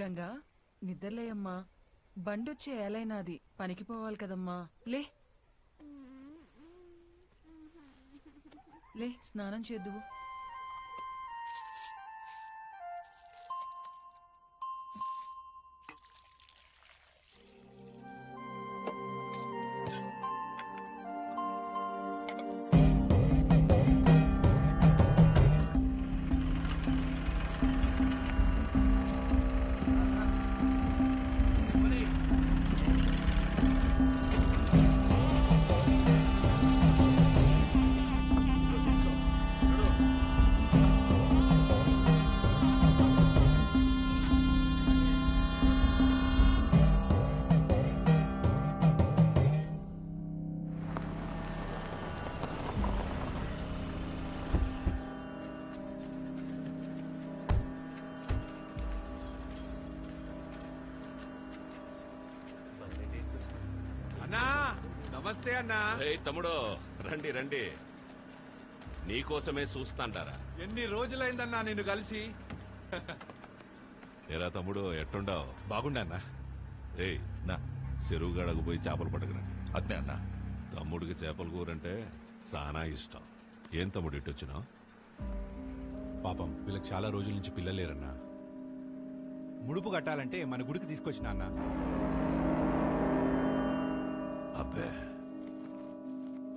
గంగా నిద్రలేయమ్మా. బండొచ్చే ఏలైనాది. పనికి పోవాలి కదమ్మా. లే. లే స్నానం చేద్దువు. నమస్తే అన్నా. తమ్ముడు రండి రండి. నీకోసమే చూస్తాంటారా? ఎన్ని రోజులైందన్నా నిన్ను కలిసి? ఏరా తమ్ముడు ఎట్టుండావు? బాగుండన్నా ఏయ్ నా చెరువు గడకు పోయి చేపలు పడకరండి అట్నే అన్నా. తమ్ముడికి చేపల కూరంటే చాలా ఇష్టం. ఏం తమ్ముడు ఇటు వచ్చినావు? పాపం వీళ్ళకి చాలా రోజుల నుంచి పిల్లలేరన్నా ముడుపు కట్టాలంటే మన గుడికి తీసుకొచ్చిన అన్న. అబ్బే.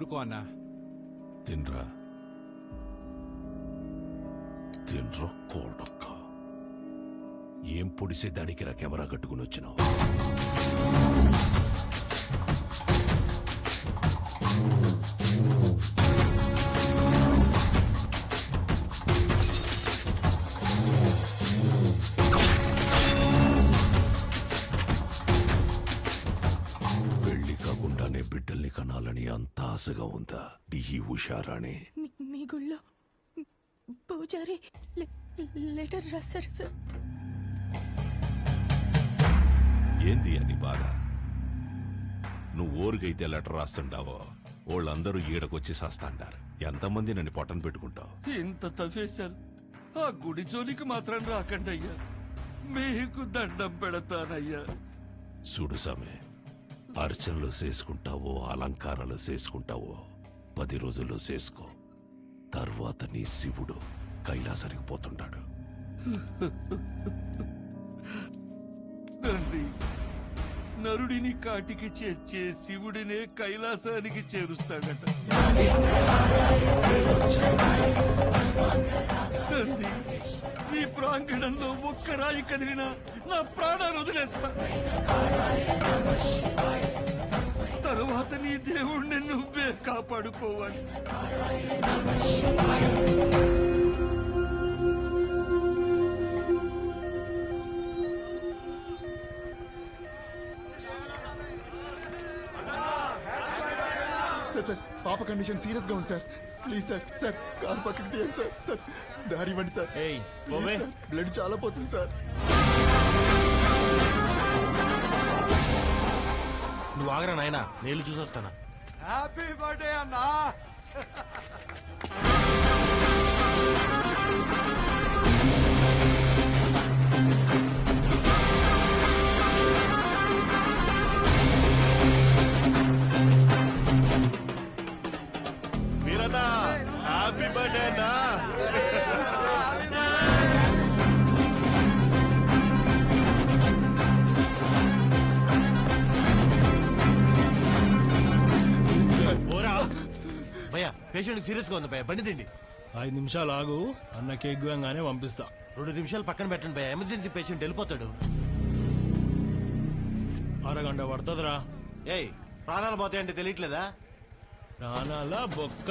ఊరుకో అన్నా. తినరా. తినరా కోడక్క. ఏం పొడిసే దానికి రా కెమెరా కట్టుకుని వచ్చినావు? ఉషారాణి మీ- గుళ్ళో. పూజారి లెటర్ రాశారు సార్. ఏంది అని బాధ? నువ్వు ఊరికైతే లెటర్ రాస్తుండావో వాళ్ళందరూ ఈడకొచ్చి సస్తాండారు. ఎంతమంది నన్ను పొట్టను పెట్టుకుంటావు? ఇంత తవ్వేశారు. ఆ గుడి జోలికి మాత్రం రాకండి అయ్యా. మీకు దండం పెడతానయ్యా. చూడు సమే అర్చనలు చేసుకుంటావో అలంకారాలు చేసుకుంటావో పది రోజుల్లో చేసుకో. తర్వాత నీ శివుడు కైలాసానికి పోతుంటాడు. తండ్రి నరుడిని కాటికి చేర్చే శివుడినే కైలాసానికి చేరుస్తాడట. తండ్రి ఈ ప్రాంగణంలో ఒక్క రాయి కదిలినా నా ప్రాణాలు వదిలేస్తా. తరువాత నీ దేవుణ్ణి నువ్వే కాపాడుకోవాలి. సార్ సార్ పాప కండిషన్ సీరియస్గా ఉంది sir. Please sir sir car పక్కకి తీయండి సార్ సార్. దారి ఇవ్వండి సార్. బ్లడ్ చాలా పోతుంది సార్. నువ్వు ఆగరా నాయనా నేను చూసొస్తానా? హ్యాపీ బర్త్డే అన్నా. పేషెంట్ సీరియస్గా ఉంది భయ బండి తిండి ఐదు నిమిషాలు ఆగు అన్న కేక్ గానే పంపిస్తా. రెండు నిమిషాలు పక్కన పెట్టండి భయ ఎమర్జెన్సీ పేషెంట్ వెళ్ళిపోతాడు. అరగంట పడుతుందిరా. ఏయ్ ప్రాణాలు పోతాయంటే తెలియట్లేదా? ప్రాణాల బొక్క.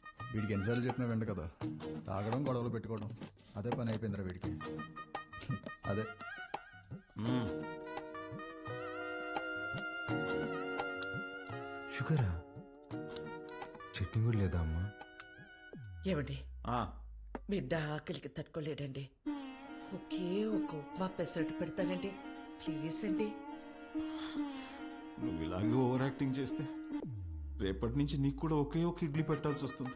వీడికి ఎన్నిసార్లు చెప్పినా వెంట కదా. తాగడం గొడవలు పెట్టుకోవడం అదే పని అయిపోయిందిరా వీడికి. అదే. షుగరా? చట్నీ కూడా లేదా అమ్మా? ఏమండి? ఆ, బిడ్డ ఆకలికి తట్టుకోలేడండి. ఒకే ఒక ఉప్మా పెసరట్టు పెడతానండి. ప్లీజ్ అండి. నువ్వు ఇలాగే ఓవర్ యాక్టింగ్ చేస్తే రేపటి నుంచి నీకు కూడా ఒకే ఒక ఇడ్లీ పెట్టాల్సి వస్తుంది.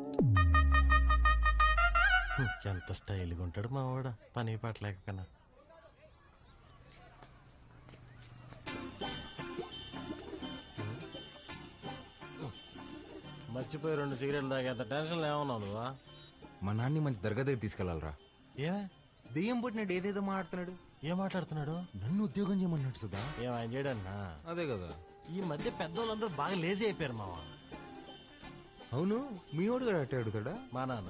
ఎంత స్టైల్గా ఉంటాడు మా వాడ పని పట్టలేకపోయినా. మర్చిపోయి రెండు సిగరెట్లు తాగేంత టెన్షన్ ఏమన్నావు నువ్వా? మా నాన్ని మంచి దర్గా దగ్గర తీసుకెళ్ళాలరా ఏమే? దెయ్యం పుట్టినాడు ఏదేదో మాట్లాడుతున్నాడు. ఏం మాట్లాడుతున్నాడు? నన్ను ఉద్యోగం చేయమన్నాడు సుధా. ఏం ఆయన చేయడన్నా అదే కదా. ఈ మధ్య పెద్దోళ్ళందరూ బాగా లేజీ అయిపోయారు మావా. అవును? మీ వాడు కూడా అట్టే అడుగుతాడా? మా నాన్న.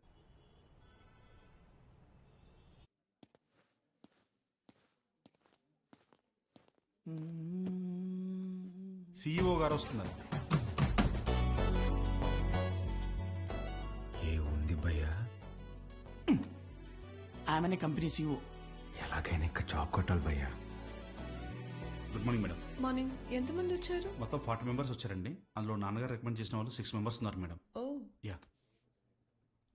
సీఈఓ గారు వస్తున్నారు. ఏ ఉంది భయ్యా? ఆమెనే కంపెనీ సీఓ ఎలాగైనా ఇక్కడ జాబ్ కొట్టాలి భయ్యా. గుడ్ మార్నింగ్ మేడం మార్నింగ్ ఎంతమంది వచ్చారు? మొత్తం ఫార్టీ మెంబర్స్ వచ్చారండి. అందులో నాన్నగారు రికమెండ్ చేసిన వాళ్ళు సిక్స్ మెంబర్స్ ఉన్నారు madam oh. Yeah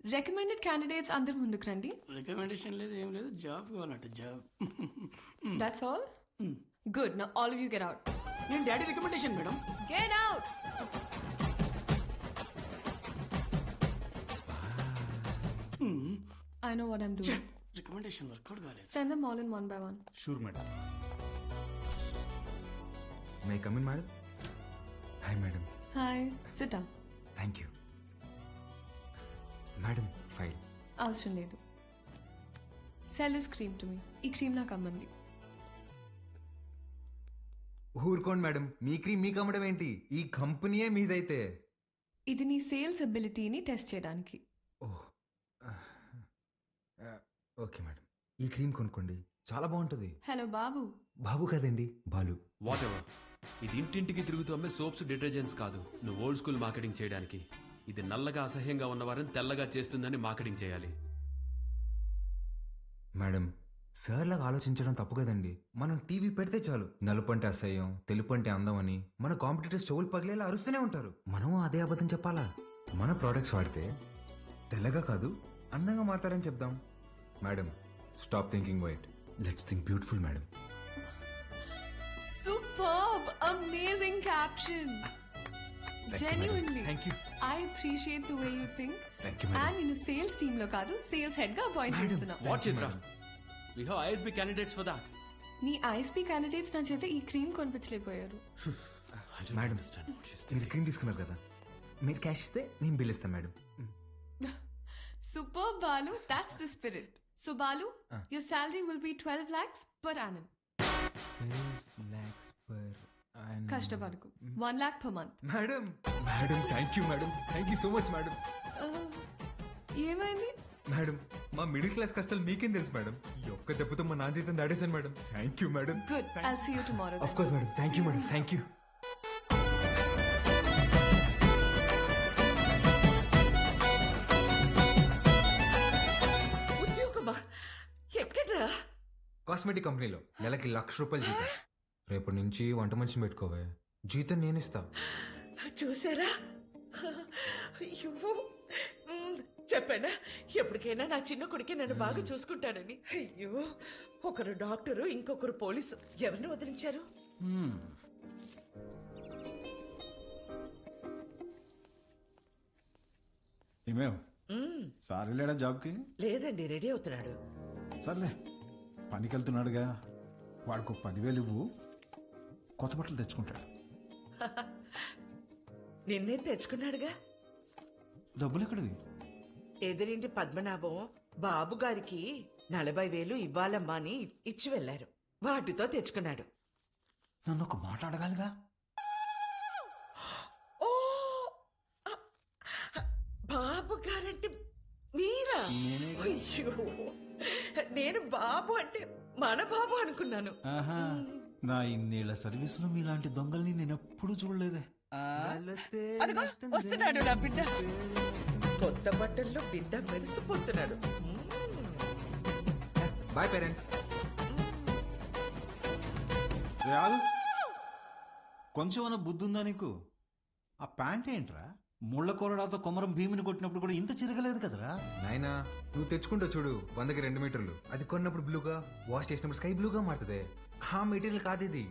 recommended candidates అందరు ముందుకు రండి. రికమెండేషన్ లేదు ఏం లేదు. జాబ్ కావాలంట జాబ్. దట్స్ ఆల్ గుడ్ నా all of you get out నేను daddy recommendation madam get out I know what I'm doing recommendation work out కాలేదు. Send them all in one by one sure madam may come in madam hi madam hi sit down thank you madam file అవసరం లేదు sell this cream to me ఈ cream నాకు అమ్మంది ఊరుకోండి madam. మీ cream మీకు అమ్మడం ఏంటి? ఈ కంపెనీయే మీదైతే. ఇది నీ సేల్స్ అబిలిటీని టెస్ట్ చేయడానికి. Okay madam. ఈ క్రీమ్ కొనుక్కోండి. చాలా బాగుంటుంది. హలో బాబు. బాబు కదండి బాలు. వాట్ ఎవర్ ఇది ఇంటింటికి తిరుగుతూ అమ్మే సోప్స్ డిటర్జెంట్స్ కాదు. నువ్వు ఓల్డ్ స్కూల్ మార్కెటింగ్ చేయడానికి. ఇది నల్లగా అసహ్యంగా ఉన్నవారిని తెల్లగా చేస్తుందని మార్కెటింగ్ చేయాలి. మేడం సార్ లాగా ఆలోచించడం తప్పు కదండి. మనం టీవీ పెడితే చాలు. నలుపు అంటే అసహ్యం తెలుపు అంటే అందం అని మన కాంపిటీటర్స్ చెవులు పగిలేలా అరుస్తూనే ఉంటారు. మనం అదే అబద్ధం చెప్పాలా? మన ప్రోడక్ట్స్ వాడితే తెల్లగా కాదు అందంగా మారతారని చెప్దాం. Madam stop thinking white let's think beautiful madam. Superb amazing caption genuinely thank you I appreciate the way you think Thank you, madam. And నేను సేల్స్ టీమ్లో కాదు సేల్స్ హెడ్గా అపాయింట్ చేస్తున్నా what Chitra we have ISB candidates for that నీ ISP candidates నా చేత ఈ cream కొనిపించలేకపోయారు. మేడం మీరు క్రీమ్ తీసుకున్నారు కదా. మీరు క్యాష్ ఇస్తే నేను బిల్ ఇస్తాను madam super Balu that's the spirit so Balu your salary will be twelve lakhs per annum కష్టపడకు. One lakh per month madam madam thank you madam thank you so much madam ఏమైంది? Madam మా middle class కష్టాలు మీకేం తెలుసు madam? ఈ ఒక్క దెబ్బతో మా నాన్న జీతం దాడేశాను madam. Thank you madam. Good I'll see you tomorrow of course madam thank you madam thank you ఉద్యోగమా? ఎక్కడ్రా? కాస్మెటిక్ కంపెనీలో నెలకి లక్ష రూపాయలు జీతం. రేపటి నుంచి వంట మనిషిని పెట్టుకోవే. జీతం నేను ఇస్తా చూసారా? అయ్యో. చెప్పానా? ఎప్పటికైనా నా చిన్న కొడుకే నన్ను బాగా చూసుకుంటాడని. అయ్యో ఒకరు డాక్టరు ఇంకొకరు పోలీసు. ఎవరిని వదిలించారు? ఏమేవ్ సార్ వెళ్ళాడా జాబ్కి? లేదండి రెడీ అవుతున్నాడు. సర్లే పనికి వెళ్తున్నాడుగా వాడికి ఒక పదివేలు ఇవ్వు. కొత్త బట్టలు తెచ్చుకుంటాడు. నిన్నే తెచ్చుకున్నాడుగా? డబ్బులు ఎక్కడివి? ఎదురింటి పద్మనాభం బాబు గారికి నలభై వేలు ఇవ్వాలమ్మా అని ఇచ్చి వెళ్ళారు. వాటితో తెచ్చుకున్నాడు. నన్ను ఒక మాట అడగాలిగా? ఓ! బాబు గారంటే మీరా? అయ్యో! నేను బాబు అంటే మన బాబు అనుకున్నాను. ఆహా నా ఇన్నేళ్ళ సర్వీసులో మీలాంటి దొంగల్ని నేను ఎప్పుడూ చూడలేదే అదిగో వస్తున్నాడు నా బిడ్డ. కొత్త బట్టల్లో బిడ్డ మెరిసిపోతున్నాడు. బాయ్ పేరెంట్స్ రాదు కొంచెం బుద్ధి ఉందా నీకు? ఆ ప్యాంట్ ఏంట్రా? ముళ్ళ కొరడాతో కొమరం భీమిని కొట్టినప్పుడు కూడా ఇంత చిరగలేదు కదరా? నాయనా నువ్వు తెచ్చుకుంటావు చూడు వందకి రెండు మీటర్లు. అది కొన్నప్పుడు బ్లూగా వాష్ చేసినప్పుడు స్కై బ్లూగా మారుతుంది. ఆ మెటీరియల్ కాదు ఇది.